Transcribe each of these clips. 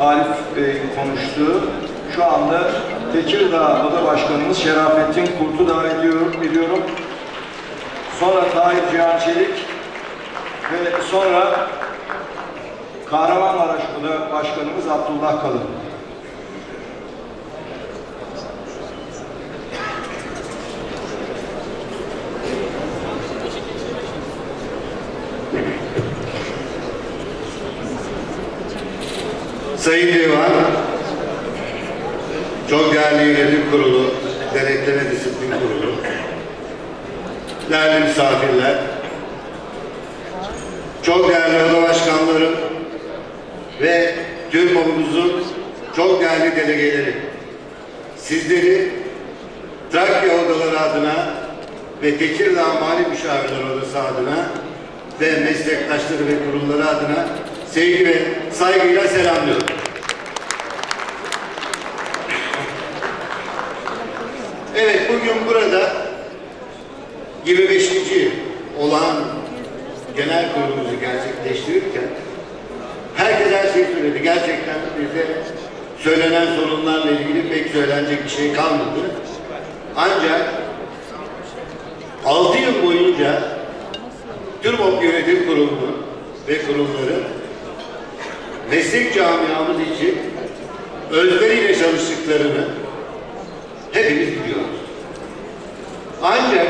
Arif Bey konuştu. Şu anda Tekirdağ Oda Başkanımız Şerafettin Kurt'u davet ediyorum. ediyorum. Sonra Tahir Cihan Çelik ve sonra Kahramanmaraş Oda Başkanımız Abdullah Kalın. Sayın Divan, çok değerli yönetim kurulu, denetleme disiplin kurulu, değerli misafirler, çok değerli oda başkanlarım ve TÜRMOB'umuzun çok değerli delegeleri, sizleri Trakya odaları adına ve Tekirdağ Mali Müşavirler Odası adına ve meslektaşları ve kurumları adına sevgi ve saygıyla selamlıyorum. Evet, bugün burada 25. olan genel kurulumuzu gerçekleştirirken herkes her şeyi söyledi. Gerçekten bize söylenen sorunlarla ilgili pek söylenecek bir şey kalmadı. Ancak 6 yıl boyunca TÜRMOP Yönetim Kurulu'nu ve kurumları meslek camiamız için özveriyle çalıştıklarını hepimiz biliyoruz. Ancak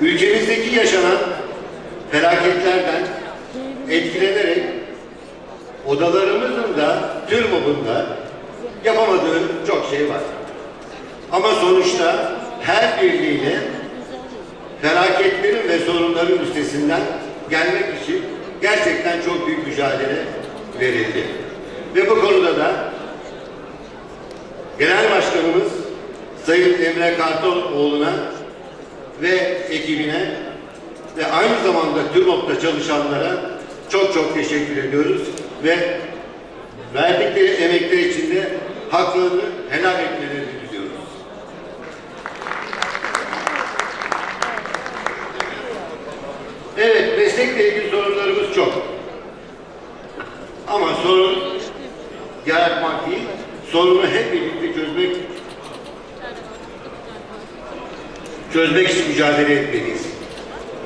ülkemizdeki yaşanan felaketlerden etkilenerek odalarımızın da TÜRMOB'un yapamadığı çok şey var. Ama sonuçta her birliğiyle felaketlerin ve sorunların üstesinden gelmek için gerçekten çok büyük mücadele verildi. Ve bu konuda da Genel Başkanımız Sayın Emre Kartonoğlu'na ve ekibine ve aynı zamanda TÜRMOP'ta çalışanlara çok çok teşekkür ediyoruz ve verdikleri emekler için de haklarını helal etmelerini diliyoruz. Evet, meslekle ilgili sorunlarımız çok. Sorunu hep birlikte çözmek çözmek için mücadele etmeliyiz.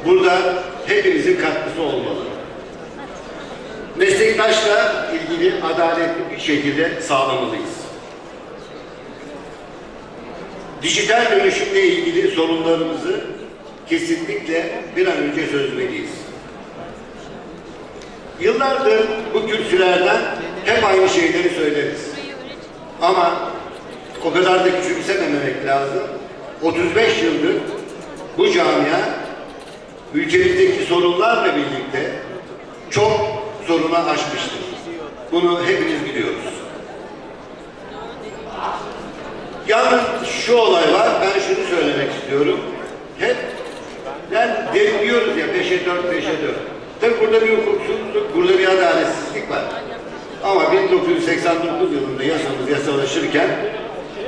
Burada hepimizin katkısı olmalı. Meslektaşla ilgili adaletli bir şekilde sağlamalıyız. Dijital dönüşümle ilgili sorunlarımızı kesinlikle bir an önce çözmeliyiz. Yıllardır bu kürsülerden hep aynı şeyleri söyleriz. Ama o kadar da küçümsememek lazım. 35 yıldır bu camia ülkemizdeki sorunlarla birlikte çok sorunu aşmıştır. Bunu hepiniz biliyoruz. Yalnız şu olay var, ben şunu söylemek istiyorum. Hep ben diyoruz ya 5'e 4, 5'e 4. Tabii burada bir hukuksuzluk, burada bir adaletsizlik var. Ama 1989 yılında yasamız yasalaşırken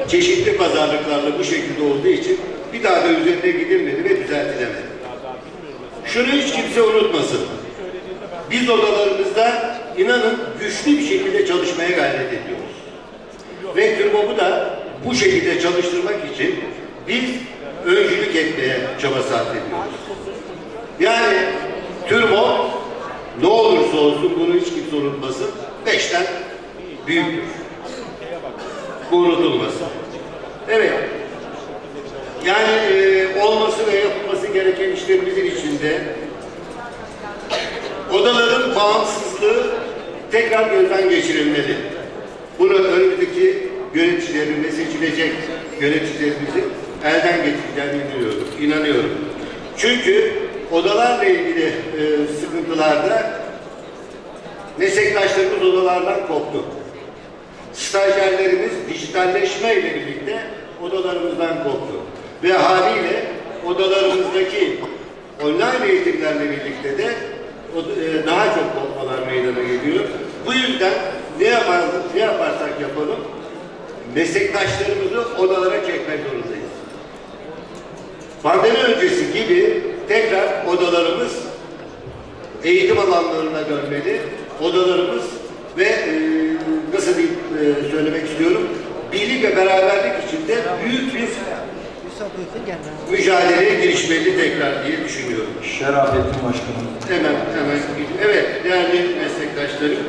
çeşitli pazarlıklarla bu şekilde olduğu için bir daha da üzerine gidilmedi ve düzeltilemedi. Şunu hiç kimse unutmasın. Biz odalarımızda inanın güçlü bir şekilde çalışmaya gayret ediyoruz. Ve TÜRMOB'u da bu şekilde çalıştırmak için biz öncülük etmeye çaba sarf ediyoruz. Yani TÜRMOB ne olursa olsun bunu hiç kimse unutmasın. Beşten büyüktür. Bu unutulmasın. Evet. Yani e, olması ve yapılması gereken işlerimizin içinde odaların bağımsızlığı tekrar gözden geçirilmeli. Bunu önümüzdeki yöneticilerin ve seçilecek yöneticilerimizin elden geçireceğini inanıyorum. inanıyorum. Çünkü odalarla ilgili e, sıkıntılarda meslektaşlarımız odalardan koptu. Stajyerlerimiz dijitalleşme ile birlikte odalarımızdan koptu. Ve haliyle odalarımızdaki online eğitimlerle birlikte de e, daha çok kopmalar meydana geliyor. Bu yüzden ne yaparız, ne yaparsak yapalım meslektaşlarımızı odalara çekmek zorundayız. Pandemi öncesi gibi tekrar odalarımız eğitim alanlarına dönmeli. Odalarımız ve e, nasıl bir e, söylemek istiyorum? Birlik ve beraberlik içinde büyük bir mücadeleye girişmeli tekrar diye düşünüyorum. Şerafettin Başkanım. Hemen, hemen. Evet, değerli meslektaşlarım.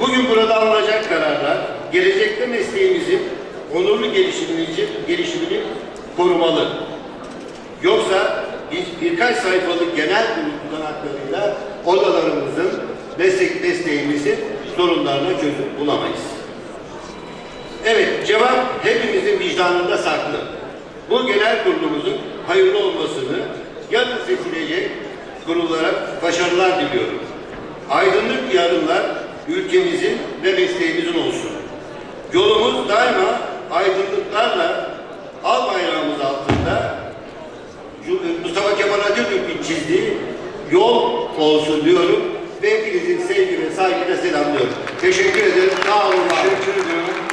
Bugün burada alınacak kararlar, gelecekte mesleğimizin onurlu gelişimini, gelişimini korumalı. Yoksa biz birkaç sayfalık genel kurul tutanaklarıyla odalarımızın, meslek mesleğimizin sorunlarına çözüm bulamayız. Evet, cevap hepimizin vicdanında saklı. Bu genel kurulumuzun hayırlı olmasını yarın seçilecek kurullara başarılar diliyorum. Aydınlık yarınlar ülkemizin ve mesleğimizin olsun. Yolumuz daima aydınlıklarla al olsun diyorum. Hepinizi sevgi ve saygıyla selamlıyorum. Teşekkür ederim. Sağ olun. Teşekkür ediyorum.